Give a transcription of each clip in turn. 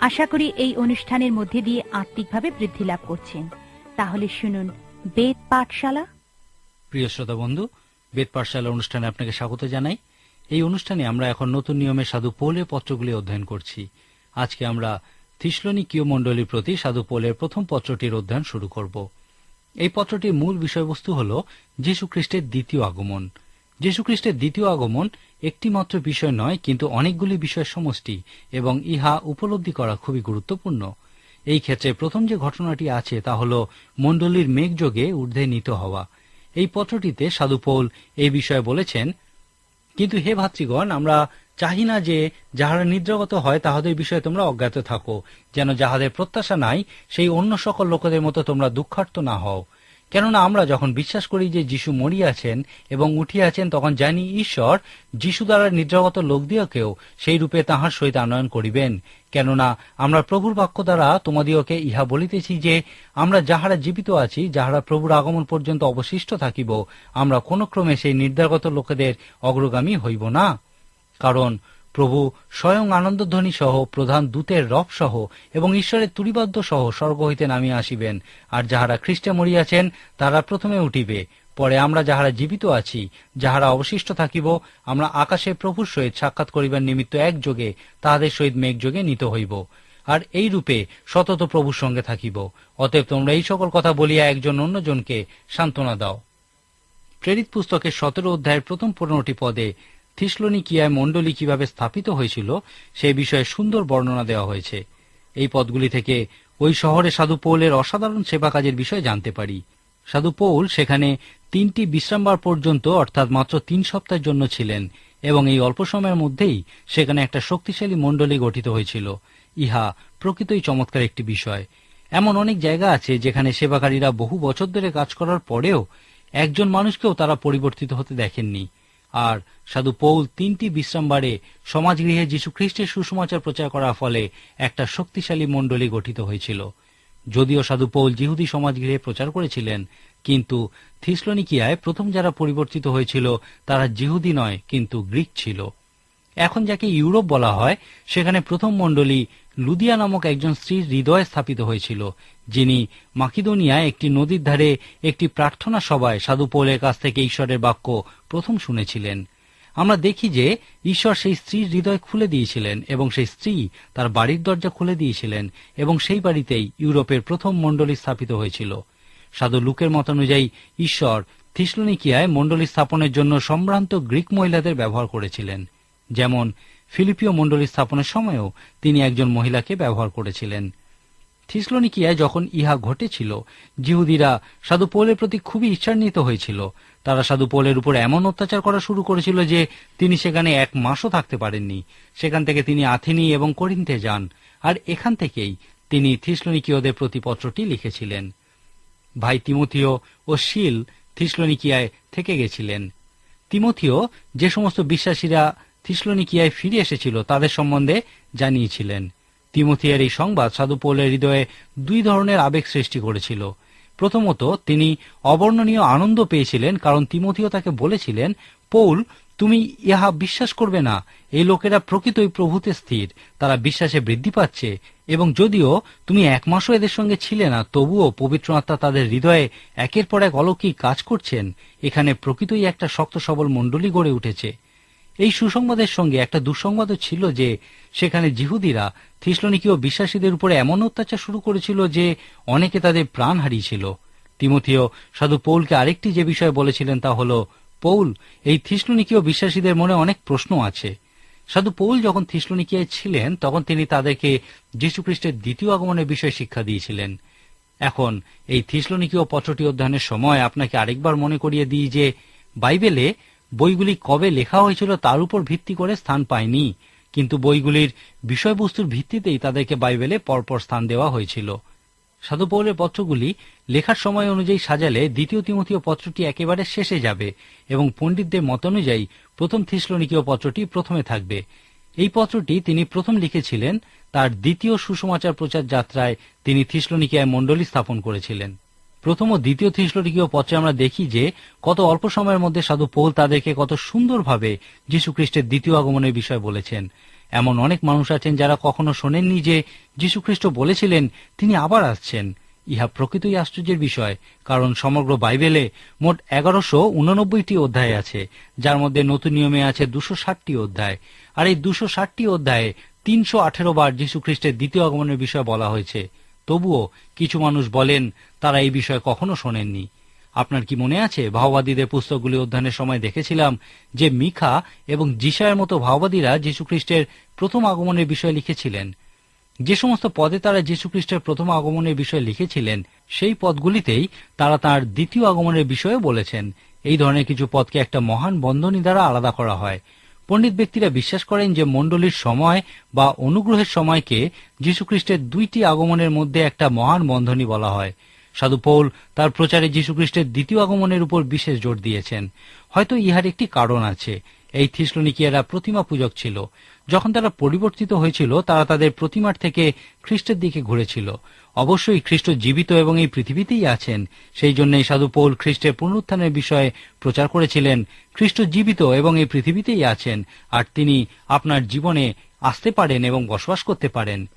আশা করি এই অনুষ্ঠানের মধ্যে দিয়ে আত্মিকভাবে বৃদ্ধি লাভ করছেন। তাহলে শুনুন, বেদ পাঠশালা। প্রিয় শ্রোতা বন্ধু, বেদ পাঠশালা অনুষ্ঠানে আপনাকে স্বাগত জানাই। এই অনুষ্ঠানে আমরা এখন নতুন নিয়মে সাধু পৌলের পত্রগুলি অধ্যয়ন করছি। আজকে আমরা থিসলনিকীয় মণ্ডলীর প্রতি সাধু পোলের প্রথম পত্রটির অধ্যয়ন শুরু করব। এই পত্রটির মূল বিষয়বস্তু হল যীশু খ্রিস্টের দ্বিতীয় আগমন। যীশু খ্রিস্টের দ্বিতীয় আগমন একটি মাত্র বিষয় নয়, কিন্তু অনেকগুলি বিষয় সমষ্টি, এবং ইহা উপলব্ধি করা খুবই গুরুত্বপূর্ণ। এই ক্ষেত্রে প্রথম যে ঘটনাটি আছে, তা হল মণ্ডলীর মেঘযোগে ঊর্ধ্বে নিত হওয়া। এই পত্রটিতে সাধু পৌল এই বিষয়ে বলেছেন, কিন্তু হে ভাতৃগণ, আমরা চাহি না যে যাহারা নিদ্রাগত হয়, তাহাদের বিষয়ে তোমরা অজ্ঞাত থাকো। যেন যাহাদের প্রত্যাশা নাই, সেই অন্য সকল লোকেদের মতো তোমরা দুঃখার্থ না হও। কেননা আমরা যখন বিশ্বাস করি যে যিশু মরিয়াছেন এবং উঠিয়াছেন, তখন জানি ঈশ্বর যিশু দ্বারা নিদ্রাগত লোক দিয়েকেও সেই রূপে তাহার সহিত আনয়ন করিবেন। কেননা আমরা প্রভুর বাক্য দ্বারা তোমাদিওকে ইহা বলিতেছি যে, আমরা যাহারা জীবিত আছি, যাহারা প্রভুর আগমন পর্যন্ত অবশিষ্ট থাকিব, আমরা কোন ক্রমে সেই নির্ধারগত লোকেদের অগ্রগামী হইব না। কারণ প্রভু স্বয়ং আনন্দধ্বনি সহ প্রধান দূতের রব সহ এবং ঈশ্বরের তুরিবাদ্য সহ স্বর্গ হইতে নামিয়া আসিবেন। আর যাহারা খ্রিস্টে মরিয়াছেন তারা প্রথমে উঠিবে। পরে আমরা যাহারা জীবিত আছি, যাহারা অবশিষ্ট থাকিব, আমরা আকাশে প্রভুর সহিত সাক্ষাৎ করিবার নিমিত্ত একযোগে, তাহাদের সহিত মেঘযোগে নিত হইব। আর এই রূপে সতত প্রভুর সঙ্গে থাকিব। অতএব তোমরা এই সকল কথা বলিয়া একজন অন্যজনকে সান্ত্বনা দাও। প্রেরিত পুস্তকের সতেরো অধ্যায়ের প্রথম পনেরোটি পদে থিসলনিকিয়ায় মণ্ডলী কীভাবে স্থাপিত হয়েছিল, সে বিষয়ে সুন্দর বর্ণনা দেওয়া হয়েছে। এই পদগুলি থেকে ওই শহরে সাধু পৌলের অসাধারণ সেবা কাজের বিষয়ে জানতে পারি। সাধু পৌল সেখানে তিনটি বিশ্রামবার পর্যন্ত, অর্থাৎ মাত্র তিন সপ্তাহের জন্য ছিলেন, এবং এই অল্প সময়ের মধ্যেই সেখানে একটা শক্তিশালী মণ্ডলী গঠিত হয়েছিল। ইহা প্রকৃতই চমৎকার একটি বিষয়। এমন অনেক জায়গা আছে যেখানে সেবাকারীরা বহু বছর ধরে কাজ করার পরেও একজন মানুষকেও তারা পরিবর্তিত হতে দেখেননি। আর সাধু পৌল তিনটি বিশ্রামবারে সমাজগৃহে যীশু খ্রিস্টের সুসমাচার প্রচার করার ফলে একটা শক্তিশালী মণ্ডলী গঠিত হয়েছিল। যদিও সাধু পৌল জিহুদি সমাজগৃহে প্রচার করেছিলেন, কিন্তু থিসলনিকিয়ায় প্রথম যারা পরিবর্তিত হয়েছিল তারা জিহুদি নয়, কিন্তু গ্রিক ছিল। এখন যাকে ইউরোপ বলা হয়, সেখানে প্রথম মণ্ডলী লুদিয়া নামক একজন স্ত্রীর হৃদয়ে স্থাপিত হয়েছিল, যিনি মাকিদোনিয়ায় একটি নদীর ধারে একটি প্রার্থনা সভায় সাধু পৌলের কাছ থেকে ঈশ্বরের বাক্য প্রথম শুনেছিলেন। আমরা দেখি যে ঈশ্বর সেই স্ত্রীর হৃদয় খুলে দিয়েছিলেন এবং সেই স্ত্রী তার বাড়ির দরজা খুলে দিয়েছিলেন এবং সেই বাড়িতেই ইউরোপের প্রথম মণ্ডলী স্থাপিত হয়েছিল। সাধু লুকের মতানুযায়ী ঈশ্বর থিসলনিকিয়ায় মণ্ডলী স্থাপনের জন্য সম্ভ্রান্ত গ্রিক মহিলাদের ব্যবহার করেছিলেন। যেমন ফিলিপিও মণ্ডলী স্থাপনের সময়ও তিনি একজন মহিলাকে ব্যবহার করেছিলেন। থিসলনিকিয়ায় যখন ইহা ঘটেছিল, জিহুদিরা সাধু পৌলের প্রতি খুবই ইচ্ছান্বিত হয়েছিল। তারা সাধু পৌলের উপর এমন অত্যাচার করা শুরু করেছিল যে তিনি সেখানে এক মাসও থাকতে পারেননি। সেখান থেকে তিনি আথিনি এবং করিন্থে যান, আর এখান থেকেই তিনি থিসলোনিকীয়দের প্রতি পত্রটি লিখেছিলেন। ভাই তিমথিও ও শিল থিসলনিকিয়ায় থেকে গেছিলেন। তিমথিও যে সমস্ত বিশ্বাসীরা থিসলনিকিয়ায় ফিরে এসেছিল তাদের সম্বন্ধে জানিয়েছিলেন। তিমথিয়ার এই সংবাদ সাধু পৌলের হৃদয়ে দুই ধরনের আবেগ সৃষ্টি করেছিল। প্রথমত, তিনি অবর্ণনীয় আনন্দ পেয়েছিলেন কারণ তিমথিও তাকে বলেছিলেন, পৌল, তুমি ইহা বিশ্বাস করবে না। এই লোকেরা প্রকৃতই প্রভূতে স্থির। তারা বিশ্বাসে বৃদ্ধি পাচ্ছে। এবং যদিও তুমি এক মাসও এদের সঙ্গে ছিলে না, তবুও পবিত্র আত্মা তাদের হৃদয়ে একের পর এক অলৌকিক কাজ করছেন। এখানে প্রকৃতই একটা শক্ত সবল মণ্ডলী গড়ে উঠেছে। এই সুসংবাদের সঙ্গে একটা দুঃসংবাদও ছিল যে সেখানে জিহুদিরা, থিসলনিকীয় বিশ্বাসীদের উপরে এমন অত্যাচার শুরু করেছিল যে অনেকে তাদের প্রাণ হারিয়েছিল। তিমথিও সাধু পৌলকে আরেকটি যে বিষয় বলেছিলেন তা হল, পৌল, এই থিসলনিকীয় বিশ্বাসীদের মনে অনেক প্রশ্ন আছে। সাধু পৌল যখন থিসলনিকিয়ায় ছিলেন, তখন তিনি তাদেরকে যীশুখ্রিস্টের দ্বিতীয় আগমনের বিষয়ে শিক্ষা দিয়েছিলেন। এখন এই থিসলনিকীয় পত্রটি অধ্যয়নের সময় আপনাকে আরেকবার মনে করিয়ে দিই যে বাইবেলে বইগুলি কবে লেখা হয়েছিল তার উপর ভিত্তি করে স্থান পায়নি। কিন্তু বইগুলির বিষয়বস্তুর ভিত্তিতেই তাদেরকে বাইবেলে পরপর স্থান দেওয়া হয়েছিল। সাধুপৌলের পত্রগুলি লেখার সময় অনুযায়ী সাজালে দ্বিতীয় তিমতীয় পত্রটি একেবারে শেষে যাবে এবং পণ্ডিতদের মত অনুযায়ী প্রথম থিসলনিকীয় পত্রটি প্রথমে থাকবে। এই পত্রটি তিনি প্রথম লিখেছিলেন, তার দ্বিতীয় সুসমাচার প্রচার যাত্রায় তিনি থিসলনিকিয়ায় মণ্ডলী স্থাপন করেছিলেন। প্রথম ও দ্বিতীয় থিসলনিকীয় পত্রে আমরা দেখি যে কত অল্প সময়ের মধ্যে সাধু পৌল তাদেরকে কত সুন্দরভাবে যীশু খ্রিস্টের দ্বিতীয় আগমনের বিষয় বলেছেন। এমন অনেক মানুষ আছেন যারা কখনো শোনেননি যে যীশু খ্রিস্ট বলেছিলেন, তিনি আবার আসছেন। ইহা প্রকৃতই আশ্চর্যের বিষয়, কারণ সমগ্র বাইবেলে মোট এগারোশো উননব্বইটি অধ্যায় আছে, যার মধ্যে নতুন নিয়মে আছে দুশো ষাটটি অধ্যায়। আর এই দুশো ষাটটি অধ্যায়ে তিনশো আঠেরো বার যীশু খ্রিস্টের দ্বিতীয় আগমনের বিষয় বলা হয়েছে। তবুও কিছু মানুষ বলেন, তারা এই বিষয়ে কখনো শোনেননি। আপনার কি মনে আছে, ভাওবাদীদের পুস্তকগুলি অধ্যয়নের সময় দেখেছিলাম যে মিখা এবং জিসায়ের মতো ভাওবাদীরা যীশুখ্রিস্টের প্রথম আগমনের বিষয়ে লিখেছিলেন। যে সমস্ত পদে তারা যীশুখ্রিস্টের প্রথম আগমনের বিষয়ে লিখেছিলেন, সেই পদগুলিতেই তারা তার দ্বিতীয় আগমনের বিষয়ে বলেছেন। এই ধরনের কিছু পদকে একটা মহান বন্ধনী দ্বারা আলাদা করা হয়। পণ্ডিত ব্যক্তিরা বিশ্বাস করেন যে মণ্ডলীর সময় বা অনুগ্রহের সময়কে যীশুখ্রিস্টের দুইটি আগমনের মধ্যে একটা মহান বন্ধনী বলা হয়। সাধু পৌল তার প্রচারে যীশুখ্রিস্টের দ্বিতীয় আগমনের উপর বিশেষ জোর দিয়েছেন। হয়তো ইহার একটি কারণ আছে। এই থিসলনিকিয়ারা প্রতিমা পূজক ছিল। যখন তারা পরিবর্তিত হয়েছিল, তারা তাদের প্রতিমার থেকে খ্রিস্টের দিকে ঘুরেছিল। অবশ্যই খ্রিস্ট জীবিত এবং এই পৃথিবীতেই আছেন। সেই জন্যই সাধু পৌল খ্রিস্টের পুনরুত্থানের বিষয়ে প্রচার করেছিলেন, খ্রিস্ট জীবিত এবং এই পৃথিবীতেই আছেন, আর তিনি আপনার জীবনে আসতে পারেন এবং বসবাস করতে পারেন।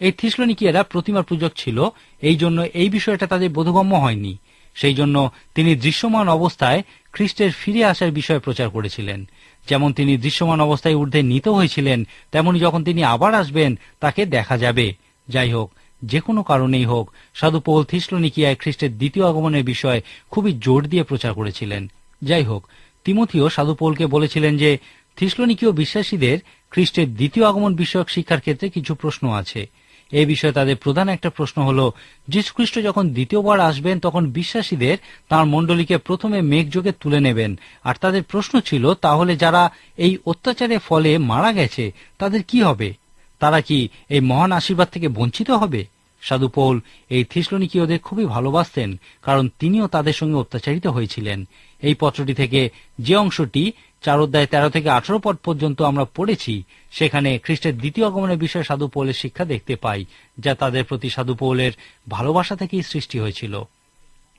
এই থিসলনিকিয়ারা প্রতিমা পূজক ছিল, এই জন্য এই বিষয়টা তাদের বোধগম্য হয়নি। সেই জন্য তিনি দৃশ্যমান অবস্থায় খ্রিস্টের ফিরে আসার বিষয়ে প্রচার করেছিলেন। যেমন তিনি দৃশ্যমান অবস্থায় ঊর্ধ্বে নিত হয়েছিলেন, তেমনি যখন তিনি আবার আসবেন, তাকে দেখা যাবে। যাই হোক, যে কোনো কারণেই হোক সাধু পৌল থিসলনিকিয়ায় খ্রিস্টের দ্বিতীয় আগমনের বিষয়ে খুবই জোর দিয়ে প্রচার করেছিলেন। যাই হোক, তিমথিও সাধু পৌলকে বলেছিলেন যে, থিসলনিকীয় বিশ্বাসীদের খ্রিস্টের দ্বিতীয় আগমন বিষয়ক শিক্ষার ক্ষেত্রে কিছু প্রশ্ন আছে। এই বিষয়ে তাদের প্রধান একটা প্রশ্ন হল, যীশুখ্রিস্ট যখন দ্বিতীয়বার আসবেন, তখন বিশ্বাসীদের তার মণ্ডলীকে প্রথমে মেঘযোগে তুলে নেবেন। আর তাদের প্রশ্ন ছিল, তাহলে যারা এই অত্যাচারের ফলে মারা গেছে, তাদের কি হবে? তারা কি এই মহান আশীর্বাদ থেকে বঞ্চিত হবে? সাধু পৌল এই থিসলনিকীয়দের খুবই ভালোবাসতেন, কারণ তিনিও তাদের সঙ্গে অত্যাচারিত হয়েছিলেন। এই পত্রটি থেকে যে অংশটি চার অধ্যায় তেরো থেকে আঠারো পদ পর্যন্ত আমরা পড়েছি। সেখানে খ্রিস্টের দ্বিতীয় আগমনের বিষয়ে সাধু পৌলের শিক্ষা দেখতে পাই, যা তাদের প্রতি সাধু পৌলের ভালোবাসা থেকেই সৃষ্টি হয়েছিল।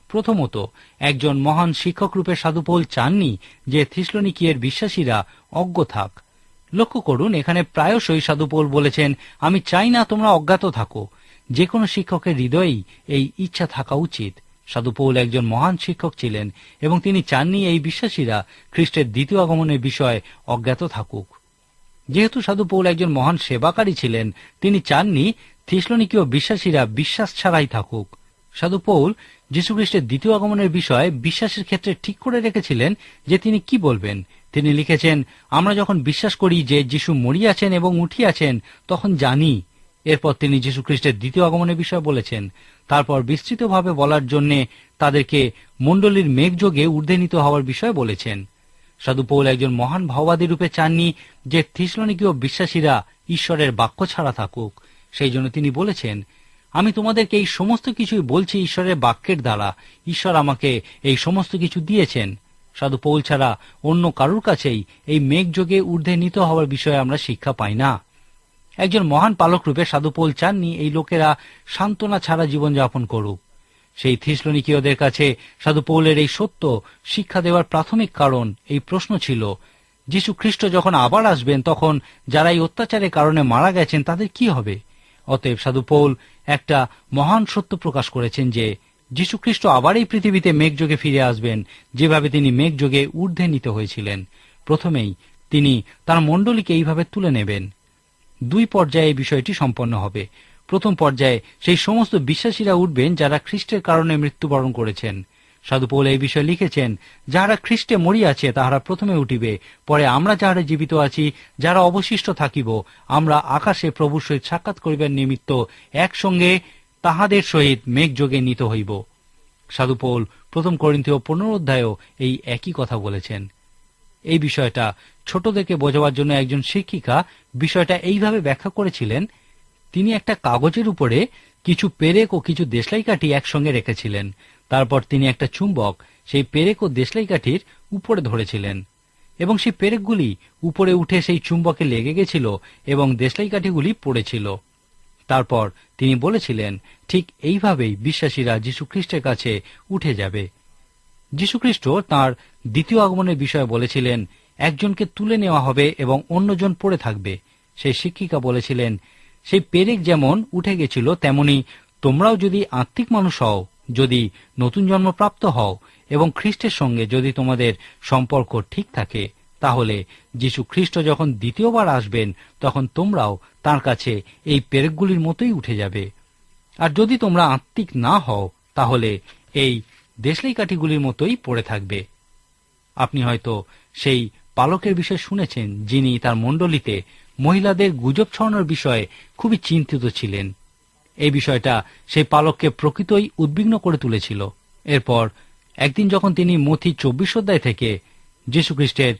প্রথমত, একজন মহান শিক্ষক রূপে সাধু পৌল চাননি যে থিসলনিকিয়ের বিশ্বাসীরা অজ্ঞ থাক। লক্ষ্য করুন, এখানে প্রায়শই সাধু পৌল বলেছেন, আমি চাই না তোমরা অজ্ঞাত থাকো। যে কোনো শিক্ষকের হৃদয়েই এই ইচ্ছা থাকা উচিত। সাধু পৌল একজন মহান শিক্ষক ছিলেন এবং তিনি চাননি এই বিশ্বাসীরা খ্রিস্টের দ্বিতীয় আগমনের বিষয়ে অজ্ঞাত থাকুক। যেহেতু সাধু পৌল একজন মহান সেবাকারী ছিলেন, তিনি চাননি থিসলনিকীয় বিশ্বাসীরা বিশ্বাস ছাড়াই থাকুক। সাধু পৌল যীশুখ্রিস্টের দ্বিতীয় আগমনের বিষয়ে বিশ্বাসের ক্ষেত্রে ঠিক করে রেখেছিলেন যে তিনি কি বলবেন। তিনি লিখেছেন, আমরা যখন বিশ্বাস করি যে যিশু মরিয়াছেন এবং উঠিয়াছেন, তখন জানি এরপর তিনি যীশু খ্রিস্টের দ্বিতীয় আগমনের বিষয়ে বলেছেন। তারপর বিস্তৃতভাবে বলার জন্য তাদেরকে মণ্ডলীর মেঘযোগে ঊর্ধ্বে নিত হওয়ার বিষয়ে বলেছেন। সাধু পৌল একজন মহান ভাওবাদী রূপে চাননি যে থিসলনিকীয় বিশ্বাসীরা ঈশ্বরের বাক্য ছাড়া থাকুক। সেই জন্য তিনি বলেছেন, আমি তোমাদেরকে এই সমস্ত কিছুই বলছি ঈশ্বরের বাক্যের দ্বারা। ঈশ্বর আমাকে এই সমস্ত কিছু দিয়েছেন। সাধু পৌল ছাড়া অন্য কারুর কাছেই এই মেঘযোগে ঊর্ধ্বে নিত হওয়ার বিষয়ে আমরা শিক্ষা পাই না। একজন মহান পালক রূপে সাধু পৌল চাননি, এই লোকেরা সান্ত্বনা ছাড়া জীবনযাপন করুক। সেই থিসলনিকীয়দের কাছে সাধু পৌলের এই সত্য শিক্ষা দেওয়ার প্রাথমিক কারণ এই প্রশ্ন ছিল। যীশু খ্রিস্ট যখন আবার আসবেন, তখন যারা এই অত্যাচারের কারণে মারা গেছেন, তাদের কি হবে? অতএব সাধু পৌল একটা মহান সত্য প্রকাশ করেছেন যে যীশুখ্রিস্ট আবার এই পৃথিবীতে মেঘযোগে ফিরে আসবেন, যেভাবে তিনি মেঘযোগে ঊর্ধ্বে নিতে হয়েছিলেন। প্রথমেই তিনি তার মণ্ডলীকে এইভাবে তুলে নেবেন। দুই পর্যায়ে বিষয়টি সম্পন্ন হবে। প্রথম পর্যায়ে সেই সমস্ত বিশ্বাসীরা উঠবেন যারা খ্রিস্টের কারণে মৃত্যুবরণ করেছেন। সাধু পৌল এই বিষয়ে লিখেছেন, যাহারা খ্রিস্টে মরিয়াছে তাহারা প্রথমে উঠিবে। পরে আমরা যাহারা জীবিত আছি, যারা অবশিষ্ট থাকিব, আমরা আকাশে প্রভুর সহিত সাক্ষাৎ করিবার নিমিত্ত একসঙ্গে তাহাদের সহিত মেঘযোগে নিত হইব। সাধু পৌল প্রথম করিন্থীয় পুনরোধ্যায়ও এই একই কথা বলেছেন। এই বিষয়টা ছোটদেরকে বোঝাবার জন্য একজন শিক্ষিকা বিষয়টা এইভাবে ব্যাখ্যা করেছিলেন, তিনি একটা কাগজের উপরে কিছু পেরেক ও কিছু দেশলাই কাঠি একসঙ্গে রেখেছিলেন। তারপর তিনি একটা চুম্বক, সেই পেরেক ও দেশলাই কাঠির উপরে ধরেছিলেন। এবং সেই পেরেকগুলি উপরে উঠে সেই চুম্বকে লেগে গেছিল এবং দেশলাই কাঠিগুলি পড়েছিল। তারপর তিনি বলেছিলেন, ঠিক এইভাবেই বিশ্বাসীরা যীশুখ্রিস্টের কাছে উঠে যাবে। যীশুখ্রিস্ট তার দ্বিতীয় আগমনের বিষয়ে বলেছিলেন, একজনকে তুলে নেওয়া হবে এবং অন্যজন পড়ে থাকবে। সেই শিক্ষিকা বলেছিলেন, সেই পেরেক যেমন উঠে গেছিল, তেমনি তোমরাও যদি আত্মিক মানুষ হও, যদি নতুন জন্মপ্রাপ্ত হও এবং খ্রিস্টের সঙ্গে যদি তোমাদের সম্পর্ক ঠিক থাকে, তাহলে যীশু খ্রিস্ট যখন দ্বিতীয়বার আসবেন, তখন তোমরাও তার কাছে এই পেরেকগুলির মতোই উঠে যাবে। আর যদি তোমরা আত্মিক না হও, তাহলে এই দেশলাই কাঠিগুলির মতোই পড়ে থাকবে। আপনি হয়তো সেই পালকের বিষয়ে শুনেছেন, যিনি তার মণ্ডলীতে মহিলাদের গুজব ছড়ানোর বিষয়ে খুবই চিন্তিত ছিলেন। এই বিষয়টা সেই পালককে প্রকৃতই উদ্বিগ্ন করে তুলেছিল। এরপর একদিন যখন তিনি মথি চব্বিশ অধ্যায় থেকে যীশুখ্রিস্টের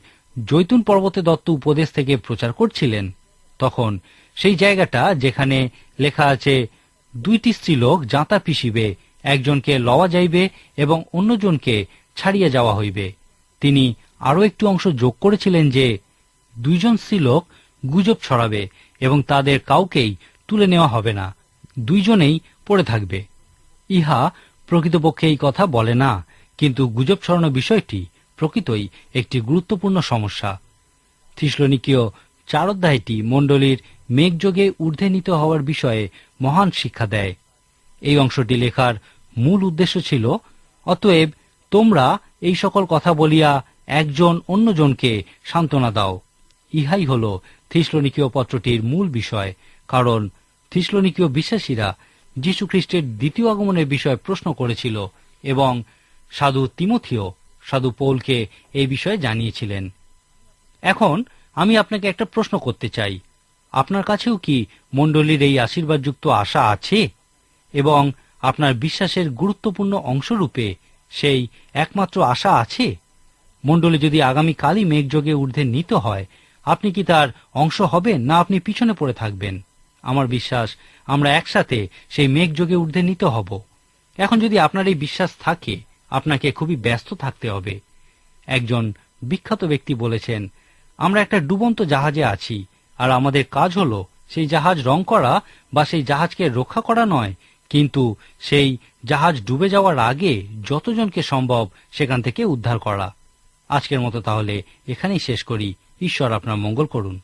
জৈতুন পর্বতে দত্ত উপদেশ থেকে প্রচার করছিলেন, তখন সেই জায়গাটা যেখানে লেখা আছে, দুইটি স্ত্রীলোক জাঁতা পিসিবে একজনকে লওয়া যাইবে এবং অন্যজনকে ছাড়িয়ে যাওয়া হইবে। তিনি আরও একটু অংশ যোগ করেছিলেন যে, দুইজন স্ত্রীলোক গুজব ছড়াবে এবং তাদের কাউকেই তুলে নেওয়া হবে না। দুইজনেই পড়ে থাকবে। ইহা প্রকৃতপক্ষে এই কথা বলে না, কিন্তু গুজব ছড়ানো বিষয়টি প্রকৃতই একটি গুরুত্বপূর্ণ সমস্যা। থিসলনিকীয় চার অধ্যায়টি মণ্ডলীর মেঘযোগে ঊর্ধ্বে নিতে হওয়ার বিষয়ে মহান শিক্ষা দেয়। এই অংশটি লেখার মূল উদ্দেশ্য ছিল, অতএব তোমরা এই সকল কথা বলিয়া একজন অন্যজনকে সান্ত্বনা দাও। ইহাই হল থিসলনিকীয় পত্রটির মূল বিষয়, কারণ থিসলনিকীয় বিশ্বাসীরা যীশুখ্রিস্টের দ্বিতীয় আগমনের বিষয়ে প্রশ্ন করেছিল এবং সাধু তিমথিও, সাধু পৌলকে এই বিষয়ে জানিয়েছিলেন। এখন আমি আপনাকে একটা প্রশ্ন করতে চাই। আপনার কাছেও কি মণ্ডলীর এই আশীর্বাদযুক্ত আশা আছে? এবং আপনার বিশ্বাসের গুরুত্বপূর্ণ অংশরূপে সেই একমাত্র আশা আছে? মণ্ডলী যদি আগামীকালই মেঘযোগে ঊর্ধ্বে নিত হয়, আপনি কি তার অংশ হবেন না আপনি পিছনে পড়ে থাকবেন? আমার বিশ্বাস, আমরা একসাথে সেই মেঘযোগে ঊর্ধ্বে নিতে হব। এখন যদি আপনার এই বিশ্বাস থাকে, আপনাকে খুবই ব্যস্ত থাকতে হবে। একজন বিখ্যাত ব্যক্তি বলেছেন, আমরা একটা ডুবন্ত জাহাজে আছি, আর আমাদের কাজ হলো সেই জাহাজ রং করা বা সেই জাহাজকে রক্ষা করা নয় কিন্তু সেই জাহাজ ডুবে যাওয়ার আগে যতজনকে সম্ভব সেখান থেকে উদ্ধার করা। আজকের মতো তাহলে এখানেই শেষ করি। ঈশ্বর আপনার মঙ্গল করুন।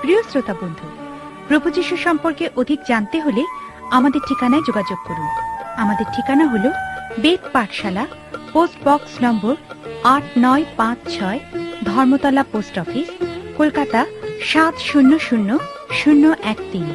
প্রিয় শ্রোতা বন্ধু, প্রভু যীশু সম্পর্কে অধিক জানতে হলে আমাদের ঠিকানায় যোগাযোগ করুন। আমাদের ঠিকানা হল বেদ পাঠশালা, পোস্ট বক্স নম্বর আট নয় পাঁচ ছয়, ধর্মতলা পোস্ট অফিস, কলকাতা সাত শূন্য শূন্য শূন্য এক তিন।